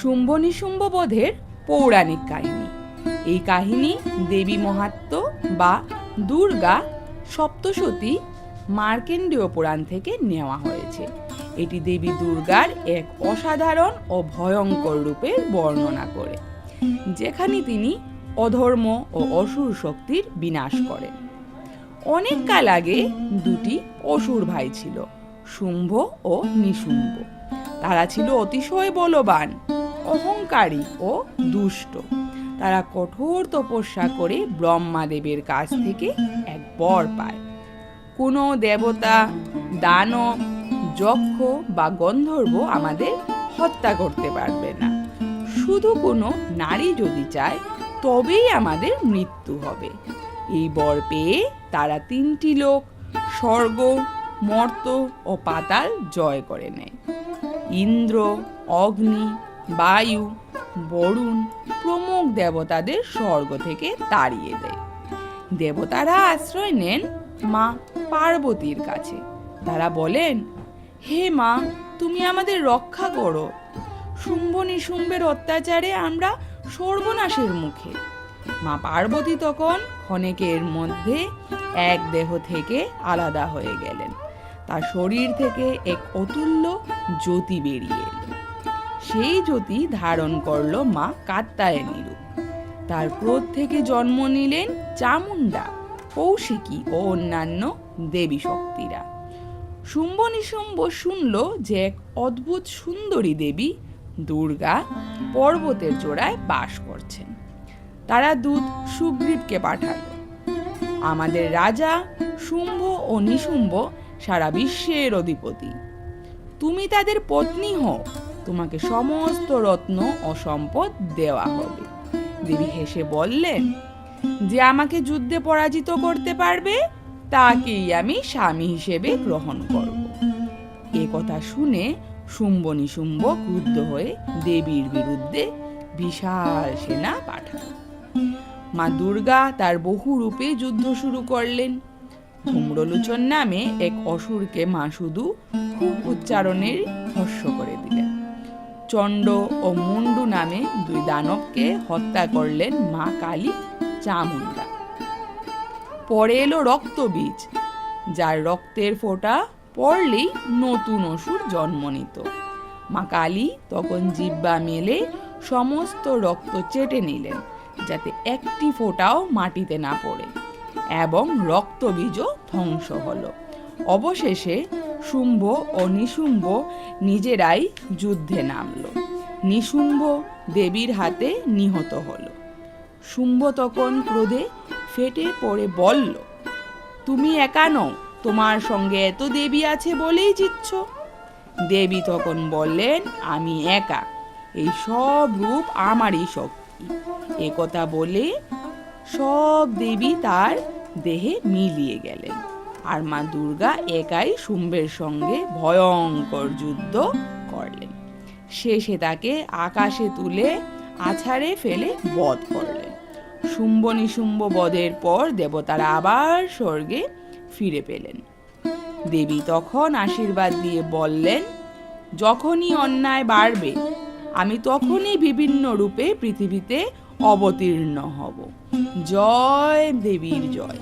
শুম্ভ নিশুম্ভ বধের পৌরাণিক কাহিনী। এই কাহিনী দেবী মহাত্ম বা দুর্গা সপ্তসতী মার্কেন্ডীয় পুরাণ থেকে নেওয়া হয়েছে। এটি দেবী দুর্গার এক অসাধারণ ও ভয়ঙ্কর রূপের বর্ণনা করে, যেখানে তিনি অধর্ম ও অসুর শক্তির বিনাশ করেন। অনেক কাল আগে দুটি অসুর ভাই ছিল, শুম্ভ ও নিশুম্ভ। তারা ছিল অতিশয় বলবান অহংকারী ও দুষ্ট। তারা কঠোর তপস্যা করে ব্রহ্মাদেবের কাছ থেকে এক বর পায়। কোনো দেবতা দানব যক্ষ বা গন্ধর্ব আমাদের হত্যা করতে পারবে না। শুধু কোনো নারী যদি চায়, তবেই আমাদের মৃত্যু হবে। এই বর পেয়ে তারা তিনটি লোক, স্বর্গ, মর্ত ও পাতাল জয় করে নেয়। ইন্দ্র, অগ্নি বায়ু, বরুণ প্রমুখ দেবতাদের স্বর্গ থেকে তাড়িয়ে দেয়। দেবতারা আশ্রয় নেন মা পার্বতীর কাছে। তারা বলেন, হে মা, তুমি আমাদের রক্ষা করো। শুম্ভ নিশুম্ভের অত্যাচারে আমরা সর্বনাশের মুখে। মা পার্বতী তখন ক্ষণেকের মধ্যে এক দেহ থেকে আলাদা হয়ে গেলেন। তার শরীর থেকে এক অতুল্য জ্যোতি বেরিয়ে এলো। সেই জ্যোতি ধারণ করল মা কাত্তায়নী রূপ তার ক্রোধ থেকে জন্ম নিলেন চামুন্ডা কৌশিকী ও অন্যান্য দেবী শক্তিরা শুম্ভ নিশুম্ভ শুনল যে এক অদ্ভুত সুন্দরী দেবী দুর্গা পর্বতের চূড়ায় বাস করছেন। তারা দূত সুগ্রীবকে পাঠালো। আমাদের রাজা, শুম্ভ ও নিশুম্ভ সারা বিশ্বের অধিপতি। তুমি তাদের পত্নী হও। তোমাকে সমস্ত রত্ন ও সম্পদ দেওয়া হবে। দেবী হেসে বললেন, যে আমাকে যুদ্ধে পরাজিত করতে পারবে, তাকেই আমি স্বামী হিসেবে গ্রহণ করব। এ কথা শুনে নিশুম্ভ ক্রুদ্ধ হয়ে দেবীর বিরুদ্ধে বিশাল সেনা পাঠান মা দুর্গা তার বহু রূপে যুদ্ধ শুরু করলেন। ধূম্রলোচন নামে এক অসুরকে মা শুধু খুব উচ্চারণের ভস্য করে দিলেন। চণ্ড ও মুন্ডু নামে দুই দানবকে হত্যা করলেন মা কালী চামুন্ডা পরে এলো রক্তবীজ, যার রক্তের ফোঁটা পড়লেই নতুন অসুর জন্ম নিত। মা কালী তখন জিব্বা মেলে সমস্ত রক্ত চেটে নিলেন, যাতে একটি ফোঁটাও মাটিতে না পড়ে, এবং রক্তবীজও ধ্বংস হলো। অবশেষে শুম্ভ ও নিশুম্ভ নিজেরাই যুদ্ধে নামল। নিশুম্ভ দেবীর হাতে নিহত হলো। শুম্ভ তখন ক্রোধে ফেটে পড়ে বলল, তুমি একা নও, তোমার সঙ্গে এত দেবী আছে বলেই জিতছ। দেবী তখন বললেন, আমি একা, এই সব রূপ আমারই শক্তি। এ কথা বলে সব দেবী তার দেহে মিলিয়ে গেলেন। আর মা দুর্গা একাই শুম্ভের সঙ্গে ভয়ঙ্কর যুদ্ধ করলেন। শেষে তাকে আকাশে তুলে আছাড়ে ফেলে বধ করলেন। শুম্ভ নিশুম্ভ বধের পর দেবতারা আবার স্বর্গে ফিরে পেলেন। দেবী তখন আশীর্বাদ দিয়ে বললেন, যখনই অন্যায় বাড়বে, আমি তখনই বিভিন্ন রূপে পৃথিবীতে অবতীর্ণ হব। জয় দেবীর জয়।